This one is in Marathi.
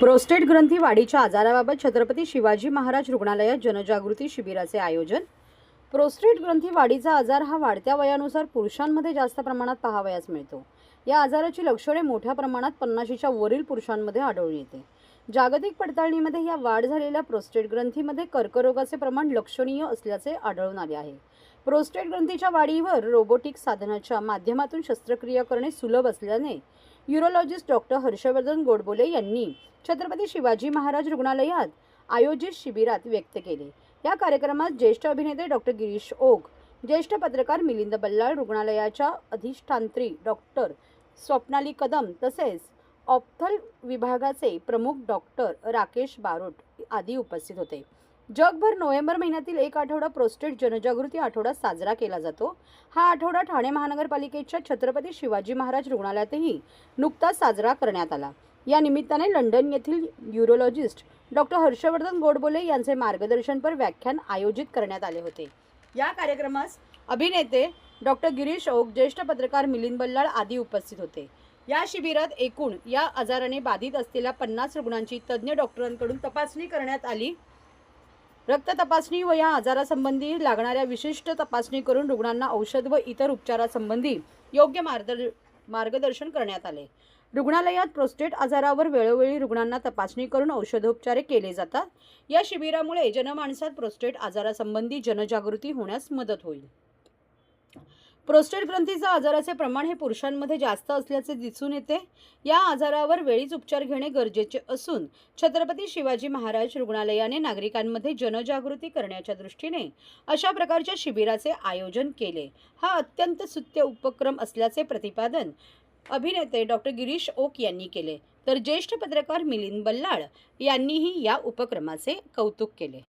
प्रोस्टेट ग्रंथी वाढीच्या आजाराबाबत छत्रपती शिवाजी महाराज रुग्णालयात जनजागृती शिबिराचे आयोजन. प्रोस्टेट ग्रंथी वाढीचा आजार हा वाढत्या वयानुसार पुरुषांमध्ये जास्त प्रमाणात पाहावयास मिळतो. या आजाराची लक्षणे मोठ्या प्रमाणात पन्नाशीच्या वरील पुरुषांमध्ये आढळून येते. जागतिक पडताळणीमध्ये या वाढ झालेल्या प्रोस्टेट ग्रंथीमध्ये कर्करोगाचे प्रमाण लक्षणीय असल्याचे आढळून आले आहे. प्रोस्टेट ग्रंथीच्या वाढीवर रोबोटिक साधनाच्या माध्यमातून शस्त्रक्रिया करणे सुलभ असल्याने युरोलॉजिस्ट डॉक्टर हर्षवर्धन गोडबोले यांनी छत्रपती शिवाजी महाराज रुग्णालयात आयोजित शिबिरात व्यक्त केले. या कार्यक्रमात ज्येष्ठ अभिनेते डॉक्टर गिरीश ओक ज्येष्ठ पत्रकार मिलिंद बल्लाळ रुग्णालयाच्या अधिष्ठात्री डॉक्टर स्वप्नाली कदम तसेच ऑप्थल विभागाचे प्रमुख डॉक्टर राकेश बारोट आदी उपस्थित होते. जगभर नोव्हेंबर महिन्यातील एक आठवडा प्रोस्टेट जनजागृती आठवडा साजरा केला जातो. हा आठवडा ठाणे महानगरपालिकेच्या छत्रपती शिवाजी महाराज रुग्णालयातही नुकताच साजरा करण्यात आला. या निमित्ताने लंडन येथील युरोलॉजिस्ट डॉक्टर हर्षवर्धन गोडबोले यांचे मार्गदर्शनपर व्याख्यान आयोजित करण्यात आले होते. या कार्यक्रमास अभिनेते डॉक्टर गिरीश ओक ज्येष्ठ पत्रकार मिलिंद बल्लाळ आदी उपस्थित होते. या शिबिरात एकूण या आजाराने बाधित असलेल्या पन्नास रुग्णांची तज्ज्ञ डॉक्टरांकडून तपासणी करण्यात आली. रक्त तपासणी व या आजारासंबंधी लागणाऱ्या विशिष्ट तपासणी करून रुग्णांना औषध व इतर उपचारासंबंधी योग्य मार्गदर् मार्गदर्शन करण्यात आले. रुग्णालयात प्रोस्टेट आजारावर वेळोवेळी रुग्णांना तपासणी करून औषधोपचारे केले जातात. या शिबिरामुळे जनमानसात प्रोस्टेट आजारासंबंधी जनजागृती होण्यास मदत होईल. प्रोस्टेट ग्रंथीचा आजाराचे प्रमाण हे पुरुषांमध्ये जास्त असल्याचे दिसून येते. या आजारावर वेळीच उपचार घेणे गरजेचे असून छत्रपती शिवाजी महाराज रुग्णालयाने नागरिकांमध्ये जनजागृती करण्याच्या दृष्टीने अशा प्रकारच्या शिबिराचे आयोजन केले. हा अत्यंत सुत्य उपक्रम असल्याचे प्रतिपादन अभिनेते डॉक्टर गिरीश ओक यांनी केले. तर ज्येष्ठ पत्रकार मिलिंद बल्लाळ यांनीही या उपक्रमाचे कौतुक केले.